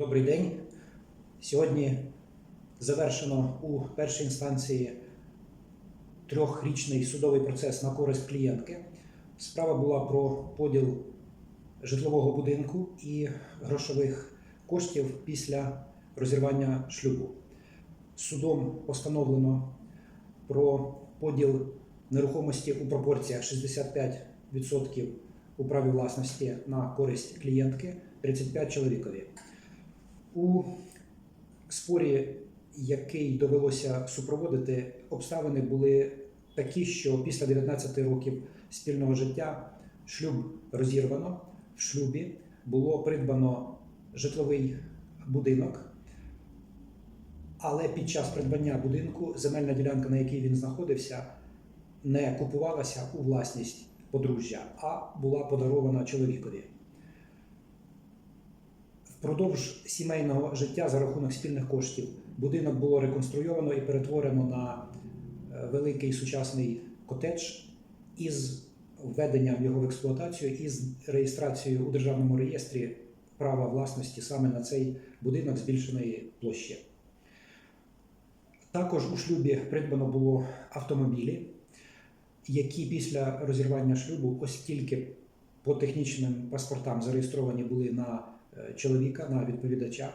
Добрий день. Сьогодні завершено у першій інстанції трьохрічний судовий процес на користь клієнтки. Справа була про поділ житлового будинку і грошових коштів після розірвання шлюбу. Судом постановлено про поділ нерухомості у пропорціях 65% у праві власності на користь клієнтки, 35 чоловікові. У спорі, який довелося супроводити, обставини були такі, що після 19 років спільного життя шлюб розірвано. В шлюбі було придбано житловий будинок, але під час придбання будинку земельна ділянка, на якій він знаходився, не купувалася у власність подружжя, а була подарована чоловікові. Впродовж сімейного життя за рахунок спільних коштів будинок було реконструйовано і перетворено на е, великий сучасний котедж із введенням його в експлуатацію і з реєстрацією у державному реєстрі права власності саме на цей будинок збільшеної площі. Також у шлюбі придбано було автомобілі, які після розірвання шлюбу, оскільки по технічним паспортам зареєстровані були на чоловіка, на відповідача.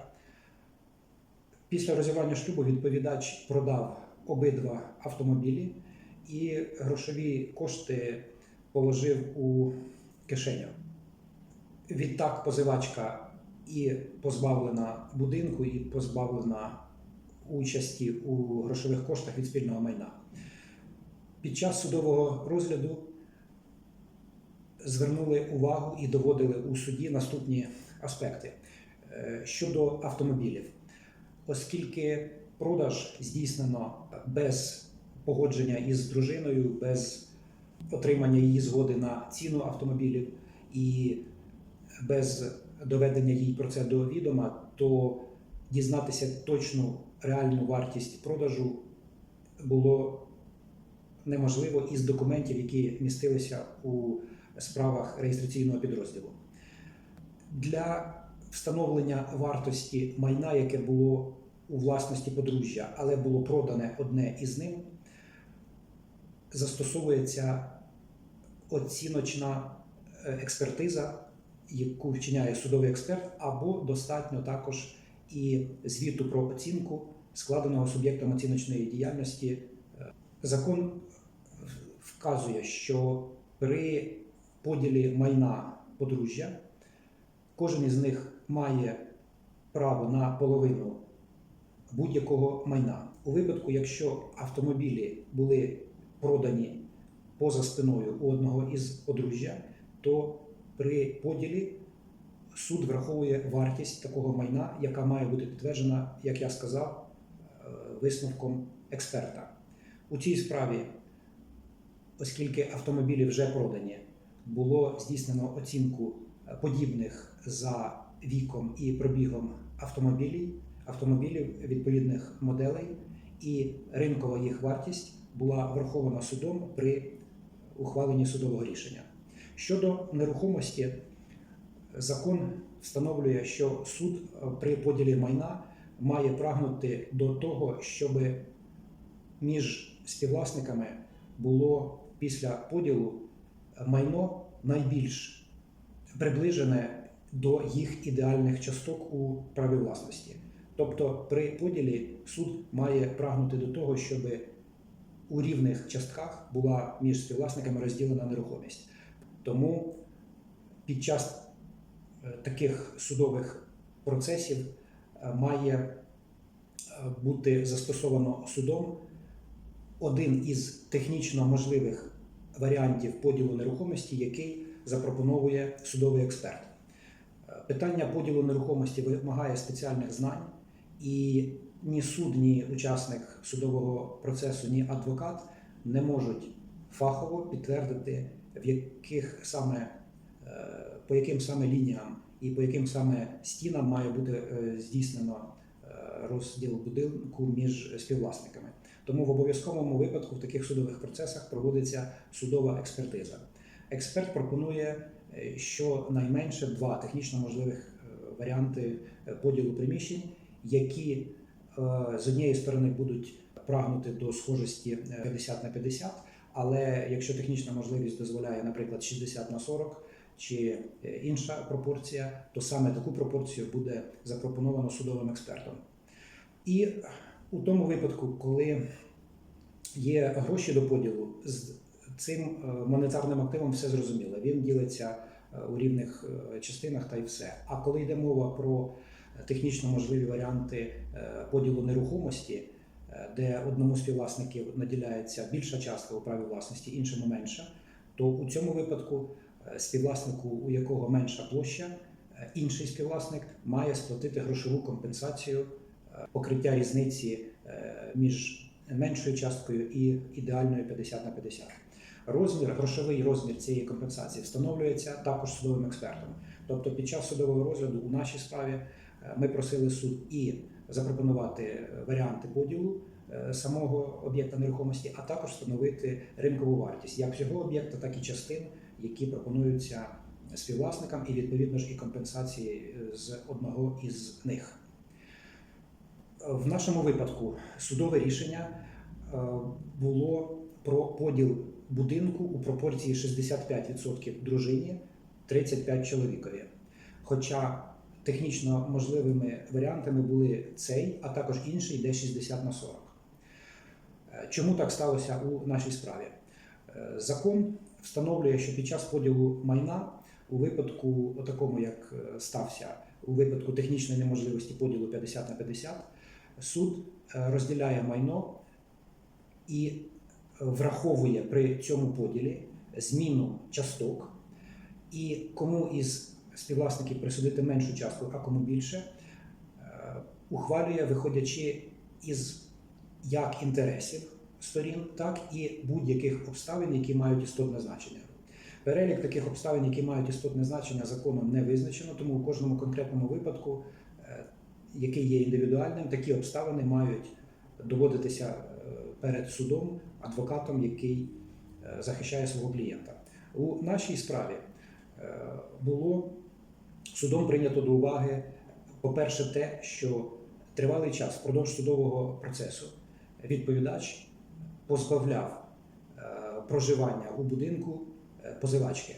Після розірвання шлюбу відповідач продав обидва автомобілі і грошові кошти положив у кишеню. Відтак позивачка і позбавлена будинку, і позбавлена участі у грошових коштах від спільного майна. Під час судового розгляду звернули увагу і доводили у суді наступні аспекти Е, щодо автомобілів, оскільки продаж здійснено без погодження із дружиною, без отримання її згоди на ціну автомобілів і без доведення їй про це до відома, то дізнатися точну реальну вартість продажу було неможливо із документів, які містилися у справах реєстраційного підрозділу. Для встановлення вартості майна, яке було у власності подружжя, але було продане одне із ним, застосовується оціночна е, експертиза, яку вчиняє судовий експерт, або достатньо також і звіту про оцінку, складеного суб'єктом оціночної діяльності. Е, Закон вказує, що при поділі майна подружжя кожен із них має право на половину будь-якого майна. У випадку, якщо автомобілі були продані поза спиною у одного із подружжя, то при поділі суд враховує вартість такого майна, яка має бути підтверджена, як я сказав, е, висновком експерта. У цій справі, оскільки автомобілі вже продані, було здійснено оцінку подібних за віком і пробігом автомобілів, автомобілів відповідних моделей, і ринкова їх вартість була врахована судом при ухваленні судового рішення. Щодо нерухомості, закон встановлює, що суд при поділі майна має прагнути до того, щоб між співвласниками було після поділу майно найбільш приближене до їх ідеальних часток у праві власності. Тобто при поділі суд має прагнути до того, щоб у рівних частках була між співвласниками розділена нерухомість. Тому під час е, таких судових процесів е, має е, бути застосовано судом один із технічно можливих варіантів поділу нерухомості, який запропонує судовий експерт. Е, Питання поділу нерухомості вимагає спеціальних знань, і ні суд, ні учасник судового процесу, ні адвокат не можуть фахово підтвердити, в яких саме е, по яким саме лініям і по яким саме стінам має бути е, здійснено розділ будинку між співвласниками. Тому в обов'язковому випадку в таких судових процесах проводиться судова експертиза. Експерт пропонує е, щонайменше два технічно можливих е, варіанти е, поділу приміщень, які з однієї сторони будуть прагнути до схожості е, 50 на 50, але якщо технічна можливість дозволяє, наприклад, 60 на 40 чи інша пропорція, то саме таку пропорцію буде запропоновано судовим експертом. І у тому випадку, коли є гроші до поділу, цим е, монетарним активом все зрозуміло. Він ділиться е, у рівних е, частинах та й все. А коли йде мова про технічно можливі варіанти поділу нерухомості, де одному співвласників наділяється більша частка у праві власності, іншому менша, то у цьому випадку співвласнику, у якого менша площа, інший співвласник має сплатити грошову компенсацію покриття різниці між меншою часткою і ідеальною 50 на 50. Розмір, грошовий розмір цієї компенсації встановлюється також судовим експертом. Тобто, під час судового розгляду у нашій справі е, ми просили суд і запропонувати е, варіанти поділу е, самого об'єкта нерухомості, а також встановити ринкову вартість як всього об'єкта, так і частин, які пропонуються співвласникам, і відповідно ж і компенсації з одного із них. В нашому випадку судове рішення було про поділ будинку у пропорції 65% дружині, 35 чоловікові. Хоча технічно можливими варіантами були цей, а також інший, де 60 на 40. Е, Чому так сталося у нашій справі? Е, Закон встановлює, що під час поділу майна у випадку, такому як е, стався, у випадку технічної неможливості поділу 50 на 50, суд розділяє майно і враховує при цьому поділі зміну часток, і кому із співвласників присудити меншу частку, а кому більше, е, ухвалює, виходячи із як інтересів сторін, так і будь-яких обставин, які мають істотне значення. Перелік таких обставин, які мають істотне значення, законом не визначено, тому у кожному конкретному випадку, е, який є індивідуальним, такі обставини мають доводитися е, перед судом адвокатом, який е, захищає свого клієнта. У нашій справі е, було судом прийнято до уваги, по-перше, те, що тривалий час впродовж судового процесу відповідач позбавляв е, проживання у будинку позивачки.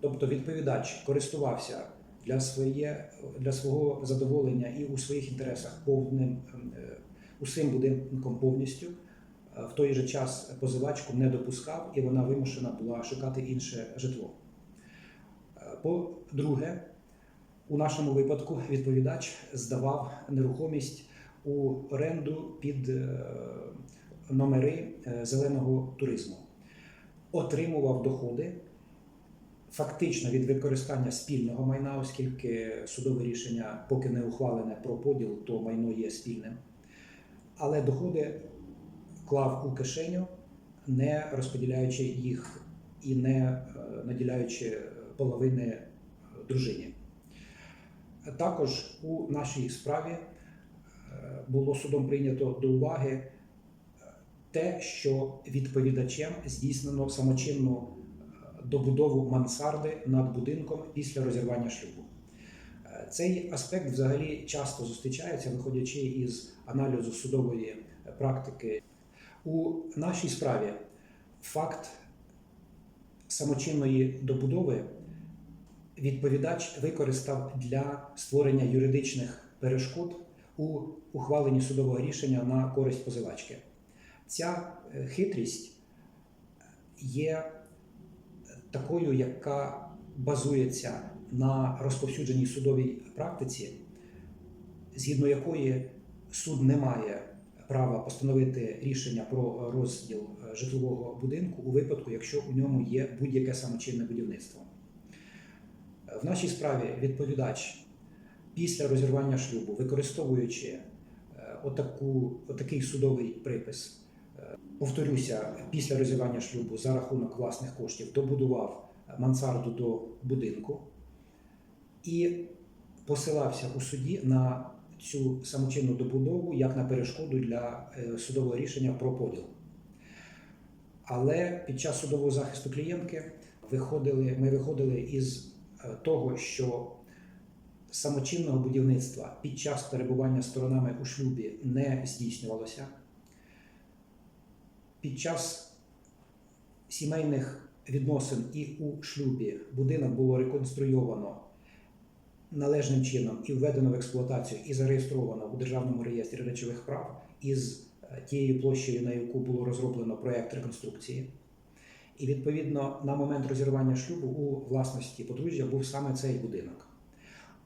Тобто відповідач користувався для, своє, для свого задоволення і у своїх інтересах повним е, усім будинком повністю. Е, В той же час позивачку не допускав, і вона вимушена була шукати інше житло. Е, По-друге, у нашому випадку відповідач здавав нерухомість у оренду під е, номери зеленого туризму, отримував доходи фактично від використання спільного майна, оскільки судове рішення, поки не ухвалене про поділ, то майно є спільним. Але доходи клав у кишеню, не розподіляючи їх і не е, наділяючи половини е, дружині. Також у нашій справі е, було судом прийнято до уваги те, що відповідачем здійснено самочинну добудову мансарди над будинком після розірвання шлюбу. Цей аспект взагалі часто зустрічається, виходячи із аналізу судової практики. У нашій справі факт самочинної добудови відповідач використав для створення юридичних перешкод у ухваленні судового рішення на користь позивачки. Ця е, хитрість є такою, яка базується на розповсюдженій судовій практиці, згідно якої суд не має права постановити рішення про розділ е, житлового будинку у випадку, якщо у ньому є будь-яке самочинне будівництво. В нашій справі відповідач після розірвання шлюбу, використовуючи е, отаку, отакий судовий припис, е, повторюся, після розірвання шлюбу за рахунок власних коштів добудував мансарду до будинку і посилався у суді на цю самочинну добудову як на перешкоду для е, судового рішення про поділ. Але під час судового захисту клієнтки виходили, ми виходили із е, того, що самочинного будівництва під час перебування сторонами у шлюбі не здійснювалося. Під час сімейних відносин і у шлюбі будинок було реконструйовано належним чином і введено в експлуатацію і зареєстровано у Державному реєстрі речових прав із е, тією площею, на яку було розроблено проєкт реконструкції. І відповідно на момент розірвання шлюбу у власності подружжя був саме цей будинок.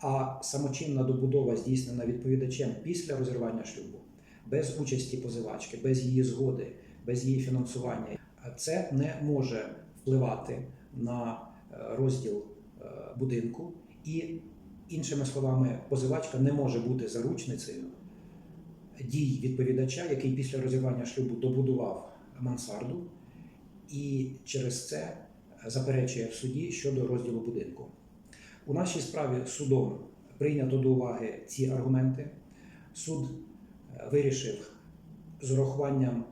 А самочинна добудова здійснена відповідачем після розірвання шлюбу, без участі позивачки, без її згоди, без її фінансування, це не може впливати на е, розділ е, будинку, і іншими словами, позивачка не може бути заручницею дій відповідача, який після розірвання шлюбу добудував мансарду, і через це заперечує в суді щодо розділу будинку. У нашій справі судом прийнято до уваги ці аргументи. Суд е, вирішив з урахуванням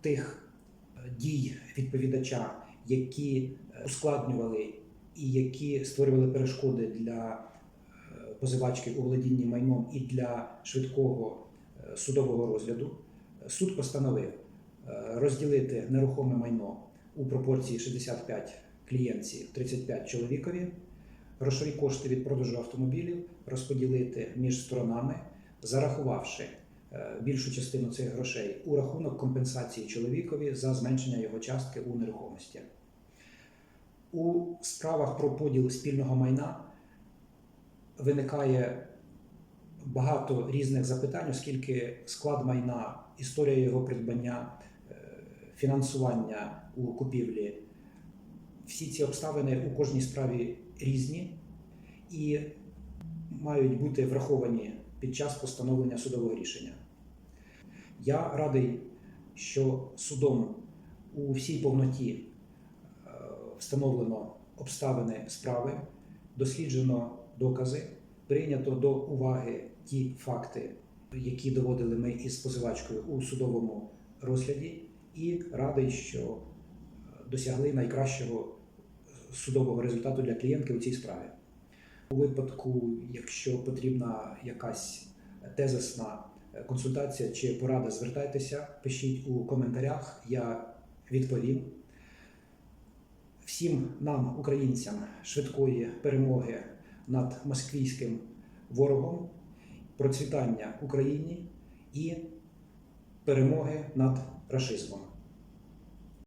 тих е, дій відповідача, які е, ускладнювали і які створювали перешкоди для позивачки у володінні майном і для швидкого е, судового розгляду. Суд постановив е, розділити нерухоме майно у пропорції 65 клієнтці, 35 чоловікові, грошові кошти від продажу автомобілів розподілити між сторонами, зарахувавши е, більшу частину цих грошей у рахунок компенсації чоловікові за зменшення його частки у нерухомості. У справах про поділ спільного майна виникає багато різних запитань, оскільки склад майна, історія його придбання, е, фінансування у купівлі, всі ці обставини у кожній справі різні і мають бути враховані під час постановлення судового рішення. Я радий, що судом у всій повноті е, встановлено обставини справи, досліджено докази, прийнято до уваги ті факти, які доводили ми із позивачкою у судовому розгляді, і радий, що е, досягли найкращого судового результату для клієнтки у цій справі. У випадку, якщо потрібна якась тезисна консультація чи порада, звертайтеся, пишіть у коментарях, я відповім. Всім нам, українцям, швидкої перемоги над москвійським ворогом, процвітання Україні і перемоги над рашизмом.